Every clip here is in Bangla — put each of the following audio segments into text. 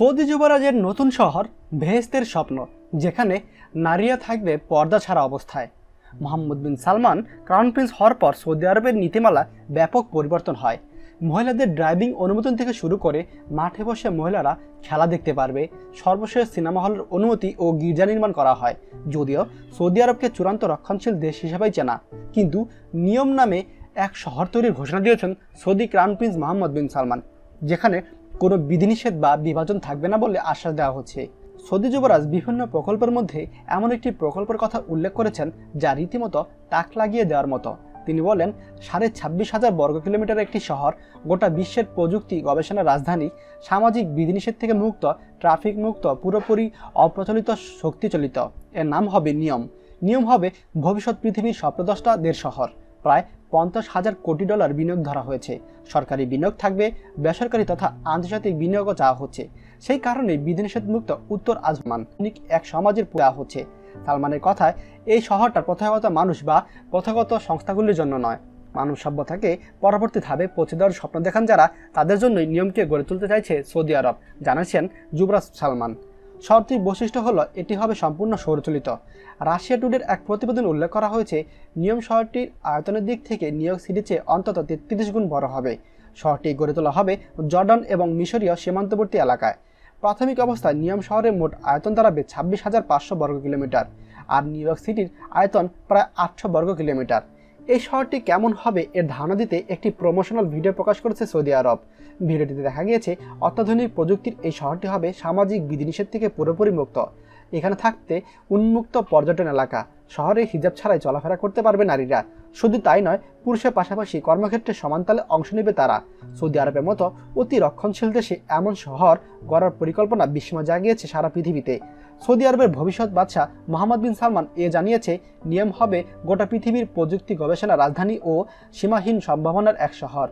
সৌদি যুবরাজের নতুন শহর ভেহেস্তের স্বপ্ন, যেখানে নারীরা থাকবে পর্দা ছাড়া অবস্থায়। Mohammed bin Salman, crown prince হওয়ার পর সৌদি আরবের নীতিমালা ব্যাপক পরিবর্তন হয়। মহিলাদের ড্রাইভিং অনুমোদন থেকে শুরু করে মাঠে বসে মহিলারা খেলা দেখতে পারবে। সর্বশেষ সিনেমা হলের অনুমতি ও গির্জা নির্মাণ করা হয়। যদিও সৌদি আরবকে চূড়ান্ত রক্ষণশীল দেশ হিসেবেই চেনা, কিন্তু নিয়ম নামে এক শহর তৈরির ঘোষণা দিয়েছেন Saudi crown prince Mohammed bin Salman, যেখানে কোনো বিধিনিষেধ বা বিভাজন থাকবে না বলে আশ্বাস দেওয়া হচ্ছে। সৌদি যুবরাজ বিভিন্ন প্রকল্পের মধ্যে এমন একটি প্রকল্পের কথা উল্লেখ করেছেন যা রীতিমতো তাক লাগিয়ে দেওয়ার মতো। তিনি বলেন, সাড়ে ছাব্বিশ হাজার বর্গ কিলোমিটার একটি শহর, গোটা বিশ্বের প্রযুক্তি গবেষণার রাজধানী, সামাজিক বিধিনিষেধ থেকে মুক্ত, ট্রাফিক মুক্ত, পুরোপুরি অপ্রচলিত, শক্তিচলিত। এর নাম হবে নিয়ম। নিয়ম হবে ভবিষ্যৎ পৃথিবীর স্বপ্নদশটা দেড় শহর। প্রায় পঞ্চাশ হাজার কোটি ডলার বিনিয়োগ ধরা হয়েছে। সরকারি বিনিয়োগ থাকবে, বেসরকারি তথা আন্তর্জাতিক বিনিয়োগও চাওয়া হচ্ছে। সেই কারণে বিধিনিষেধ মুক্ত উত্তর আজমান। এক সমাজের দেওয়া হচ্ছে। সালমানের কথায়, এই শহরটা প্রথাগত মানুষ বা প্রথাগত সংস্থাগুলির জন্য নয়। মানব সভ্যতাকে পরবর্তী ধাপে পৌঁছে দেওয়ার স্বপ্ন দেখান যারা, তাদের জন্যই নিয়মকে গড়ে তুলতে চাইছে সৌদি আরব, জানাচ্ছেন যুবরাজ সালমান। শহরটির বৈশিষ্ট্য হলো এটি হবে সম্পূর্ণ সৌরচলিত। রাশিয়া টুডের এক প্রতিবেদন উল্লেখ করা হয়েছে, নিয়ম শহরটির আয়তনের দিক থেকে নিউ সিটির চেয়ে অন্তত তেত্রিশ গুণ বড় হবে। শহরটি গড়ে তোলা হবে জর্ডান এবং মিশরীয় সীমান্তবর্তী এলাকায়। প্রাথমিক অবস্থায় নিয়ম শহরের মোট আয়তন দাঁড়াবে ছাব্বিশ হাজার পাঁচশো বর্গ কিলোমিটার, আর নিউ ইয়র্ক সিটির আয়তন প্রায় আটশো বর্গ কিলোমিটার। এই শহরটি কেমন হবে এর ধারণা দিতে একটি প্রমোশনাল ভিডিও প্রকাশ করেছে সৌদি আরব। ভিডিওটিতে দেখা গিয়েছে, অত্যাধুনিক প্রযুক্তির এই শহরটি হবে সামাজিক বিধিনিষেধ থেকে পুরোপুরি মুক্ত। এখানে থাকতে উন্মুক্ত পর্যটন এলাকা। শহরে হিজাব ছাড়াই চলাফেরা করতে পারবে নারীরা। শুধু তাই নয়, পুরুষের পাশাপাশি কর্মক্ষেত্রে সমানতালে অংশ নেবে তারা। সৌদি আরবের মতো অতি রক্ষণশীল দেশে এমন শহর গড়ার পরিকল্পনা বিস্ময় জাগিয়েছে সারা পৃথিবীতে। সৌদি আরবের ভবিষ্যৎ বাদশাহ মোহাম্মদ বিন সালমান এ জানিয়েছে, নিয়ম হবে গোটা পৃথিবীর প্রযুক্তি গবেষণা রাজধানী ও সীমাহীন সম্ভাবনার এক শহর।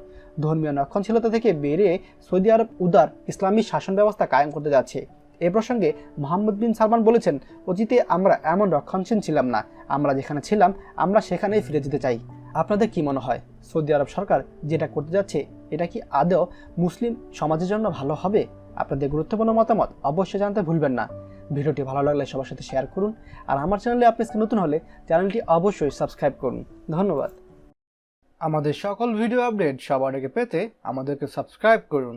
ধর্মীয় রক্ষণশীলতা থেকে বেরিয়ে সৌদি আরব উদার ইসলামী শাসন ব্যবস্থা কায়েম করতে যাচ্ছে। এ প্রসঙ্গে মোহাম্মদ বিন সালমান বলেছেন, অতীতে আমরা এমন রক্ষণশীল ছিলাম না। আমরা যেখানে ছিলাম, আমরা সেখানেই ফিরে যেতে চাই। আপনাদের কি মনে হয়, সৌদি আরব সরকার যেটা করতে যাচ্ছে, এটা কি আদৌ মুসলিম সমাজের জন্য ভালো হবে? আপনাদের গুরুত্বপূর্ণ মতামত অবশ্যই জানতে ভুলবেন না। ভিডিওটি ভালো লাগলে সবার সাথে শেয়ার করুন, আর আমার চ্যানেলে আপনি নতুন হলে চ্যানেলটি অবশ্যই সাবস্ক্রাইব করুন। ধন্যবাদ। আমাদের সকল ভিডিও আপডেট সবার আগে পেতে আমাদেরকে সাবস্ক্রাইব করুন।